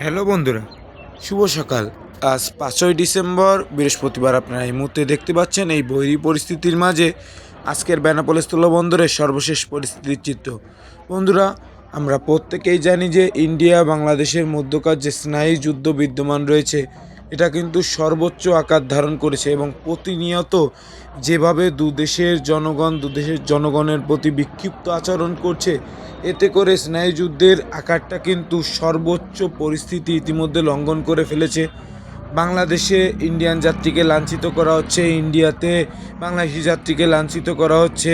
Hello বন্ধুরা, শুভ সকাল। আজ পাঁচই ডিসেম্বর, বৃহস্পতিবার আপনারা এই মুহূর্তে দেখতে পাচ্ছেন এই বৈরী পরিস্থিতির মাঝে আজকের বেনাপোল স্থলবন্দরের সর্বশেষ পরিস্থিতির চিত্র। বন্ধুরা, আমরা প্রত্যেকেই জানি যে ইন্ডিয়া, বাংলাদেশের মধ্যকার যে স্নায়ু যুদ্ধ বিদ্যমান রয়েছে, এটা কিন্তু সর্বোচ্চ আকার ধারণ করেছে এবং প্রতিনিয়ত যেভাবে দু দেশের জনগণ দু দেশের জনগণের প্রতি বিক্ষিপ্ত আচরণ করছে এতে করে স্নায়ুযুদ্ধের আকারটা কিন্তু সর্বোচ্চ পরিস্থিতি ইতিমধ্যে লঙ্ঘন করে ফেলেছে। বাংলাদেশে ইন্ডিয়ান যাত্রীকে লাঞ্ছিত করা হচ্ছে, ইন্ডিয়াতে বাংলাদেশি যাত্রীকে লাঞ্ছিত করা হচ্ছে।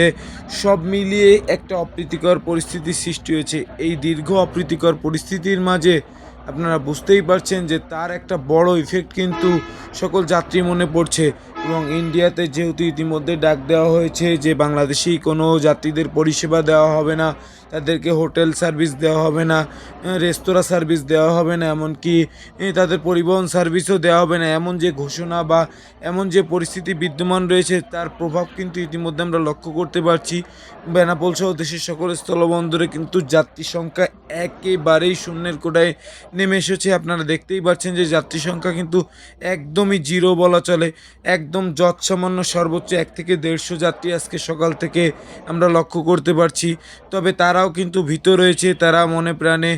সব মিলিয়ে একটা অপ্রীতিকর পরিস্থিতির সৃষ্টি হয়েছে। এই দীর্ঘ অপ্রীতিকর পরিস্থিতির মাঝে আপনারা বুঝতেই পারছেন যে তার একটা বড় ইফেক্ট কিন্তু সকল যাত্রী মনে পড়ছে এবং ইন্ডিয়াতে যেহেতু ইতিমধ্যে ডাক দেওয়া হয়েছে যে বাংলাদেশি কোনো যাত্রীদের পরিষেবা দেওয়া হবে না, তাদেরকে হোটেল সার্ভিস দেওয়া হবে না রেস্তোরাঁ সার্ভিস দেওয়া হবে না, এমনকি তাদের পরিবহন সার্ভিসও দেওয়া হবে না। এমন যে ঘোষণা বা এমন যে পরিস্থিতি বিদ্যমান রয়েছে, তার প্রভাব কিন্তু ইতিমধ্যে আমরা লক্ষ্য করতে পারছি। বেনাপোল সহ দেশের সকল স্থলবন্দরে কিন্তু যাত্রী সংখ্যা একেবারেই শূন্যের কোটায় নেমে এসেছে। আপনারা দেখতেই পাচ্ছেন যে যাত্রী সংখ্যা কিন্তু একদমই জিরো বলা চলে। একদম যৎসামান্য সর্বোচ্চ এক থেকে দেড়শো যাত্রী আজকে সকাল থেকে আমরা লক্ষ্য করতে পারছি। তবে তারাও কিন্তু ভীত রয়েছে, তারা মনে প্রাণে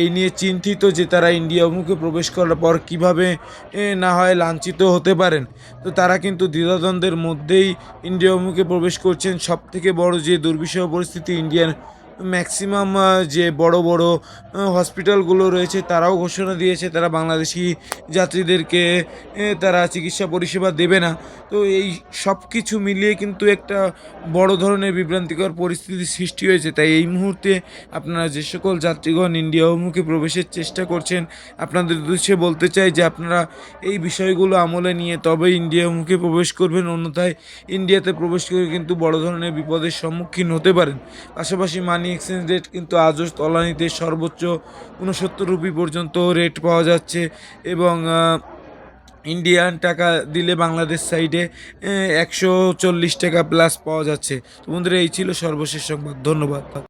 এই নিয়ে চিন্তিত যে তারা ইন্ডিয়া অভিমুখে প্রবেশ করার পর কীভাবে না হয় লাঞ্ছিত হতে পারেন। তো তারা কিন্তু দ্বিধাদ্বন্দ্বের মধ্যেই ইন্ডিয়া অভিমুখে প্রবেশ করছেন। সব থেকে বড় যে দুর্বিষহ পরিস্থিতি ইন্ডিয়ান ম্যাক্সিমাম যে বড় বড় হসপিটালগুলো রয়েছে তারাও ঘোষণা দিয়েছে। তারা বাংলাদেশি যাত্রীদেরকে তারা চিকিৎসা পরিষেবা দেবে না। তো এই সব কিছু মিলিয়ে কিন্তু একটা বড় ধরনের বিভ্রান্তিকর পরিস্থিতির সৃষ্টি হয়েছে। তাই এই মুহূর্তে আপনারা যে সকল যাত্রীগণ ইন্ডিয়া অভিমুখে প্রবেশের চেষ্টা করছেন, আপনাদের উদ্দেশ্যে বলতে চাই যে আপনারা এই বিষয়গুলো আমলে নিয়ে তবে ইন্ডিয়া অভিমুখে প্রবেশ করবেন। অন্যথায় ইন্ডিয়াতে প্রবেশ করে কিন্তু বড় ধরনের বিপদের সম্মুখীন হতে পারেন। পাশাপাশি মানি এক্সচেঞ্জ রেট কিন্তু আজও তলানিতে সর্বোচ্চ উনসত্তর রুপি পর্যন্ত রেট পাওয়া যাচ্ছে এবং ইন্ডিয়ান টাকা দিলে বাংলাদেশ সাইডে একশো চল্লিশ টাকা প্লাস পাওয়া যাচ্ছে। বন্ধুরা, এই ছিল সর্বশেষ সংবাদ। ধন্যবাদ।